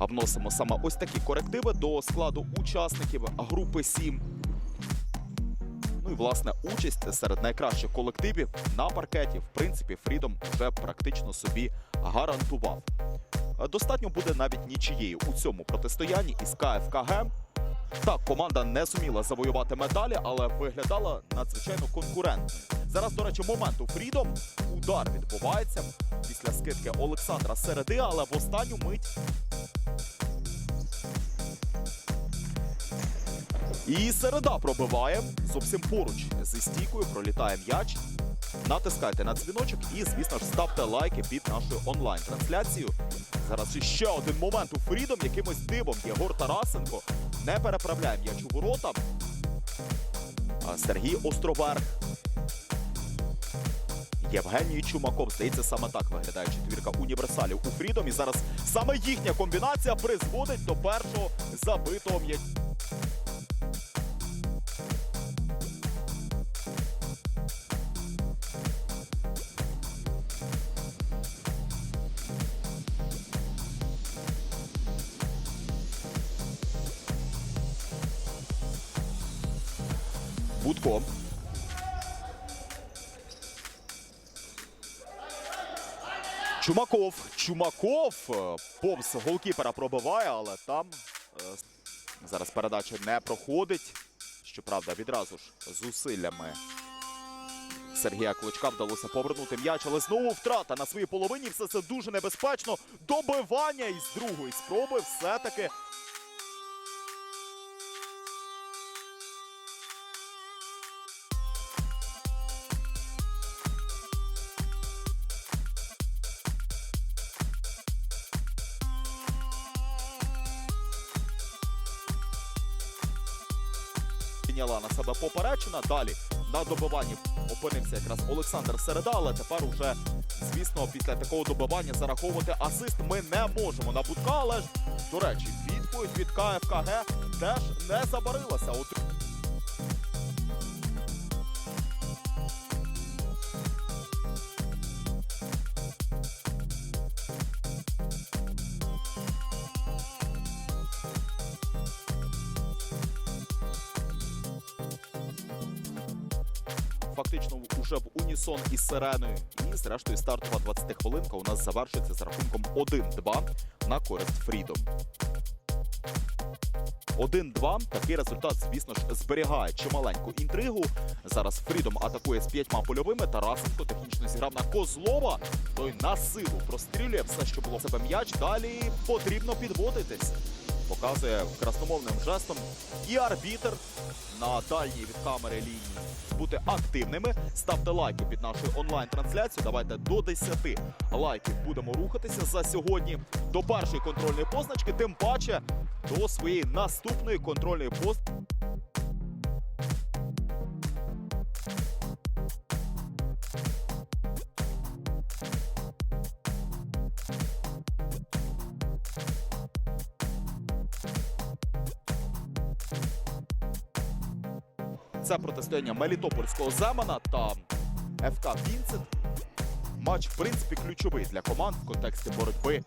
А вносимо саме ось такі корективи до складу учасників групи 7. Ну і власне участь серед найкращих колективів на паркеті. В принципі, Фрідом вже практично собі гарантував. Достатньо буде навіть нічиєю у цьому протистоянні із КФКГ. Так, команда не зуміла завоювати медалі, але виглядала надзвичайно конкурентною. Зараз, до речі, момент у Фрідом. Удар відбувається після скидки Олександра Середи, але в останню мить. І середа пробиває зовсім поруч зі стійкою, пролітає м'яч. Натискайте на дзвіночок і, звісно ж, ставте лайки під нашою онлайн-трансляцією. Зараз ще один момент у Фрідом. Якимось дивом Єгор Тарасенко не переправляє м'яч у ворота. А Сергій Остроберг. Євгеній Чумаков. Здається, саме так виглядає четвірка універсалів у Фрідом. І зараз саме їхня комбінація призводить до першого забитого м'яча. Будко. Чумаков. Чумаков е, повз голкіпера пробиває, але там е, зараз передача не проходить. Щоправда, відразу ж зусиллями Сергія Клочка вдалося повернути м'яч, але знову втрата на своїй половині. Все це дуже небезпечно. Добивання із другої спроби все-таки прийняла на себе поперечина. Далі на добиванні опинився якраз Олександр Середа, але тепер уже, звісно, після такого добивання зараховувати асист ми не можемо на будка. Але ж, до речі, відповідь від КФКГ теж не забарилася. Фактично уже в унісон із сиреною. І зрештою стартова 20 хвилинка у нас завершується з рахунком 1-2 на користь Фрідом. 1-2. Такий результат, звісно ж, зберігає чималеньку інтригу. Зараз Фрідом атакує з п'ятьма польовими. Тарасенко технічно зіграв на Козлова. Той на силу прострілює все, що було в себе м'яч. Далі потрібно підводитись. Показує красномовним жестом і арбітер на дальній від камери лінії бути активними. Ставте лайки під нашою онлайн-трансляцією. Давайте до 10 лайків будемо рухатися за сьогодні до першої контрольної позначки, тим паче до своєї наступної контрольної позначки. Це протистояння Мелітопольського Земана та ФК Вінцент. Матч, в принципі, ключовий для команд в контексті боротьби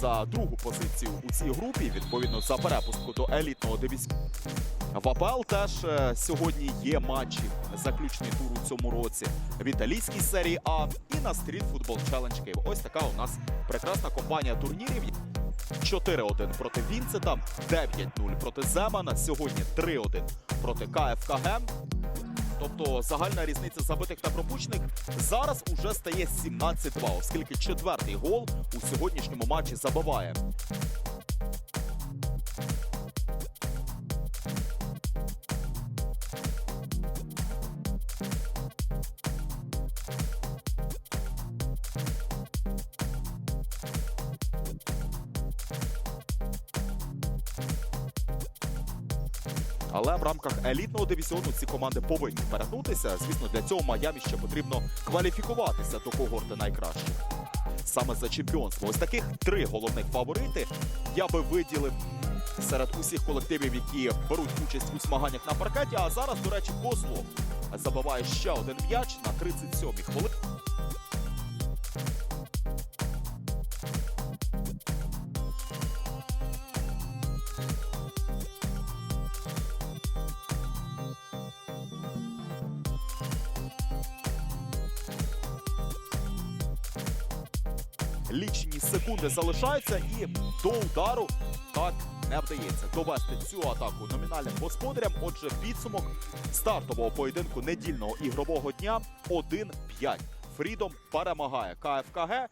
за другу позицію у цій групі, відповідно за перепустку до елітного дивізіону. В АПЛ теж е, сьогодні є матчі. Заключний тур у цьому році в італійській серії А і на Street Football Challenge Київ. Ось така у нас прекрасна компанія турнірів. 4-1 проти Вінцета, 9-0 проти Земана. Сьогодні 3-1 проти КФКГ. Тобто загальна різниця забитих та пропущених зараз уже стає 17-2, оскільки четвертий гол у сьогоднішньому матчі забиває. Але в рамках елітного дивізіону ці команди повинні перегнутися. Звісно, для цього Майамі ще потрібно кваліфікуватися до когорти найкращих. Саме за чемпіонство. Ось таких три головних фаворити я би виділив серед усіх колективів, які беруть участь у змаганнях на паркеті. А зараз, до речі, Козлов забиває ще один м'яч на 37-й хвилині. Лічені секунди залишаються, і до удару так не вдається довести цю атаку номінальним господарям. Отже, підсумок стартового поєдинку недільного ігрового дня 1-5. Фрідом перемагає КФКГ.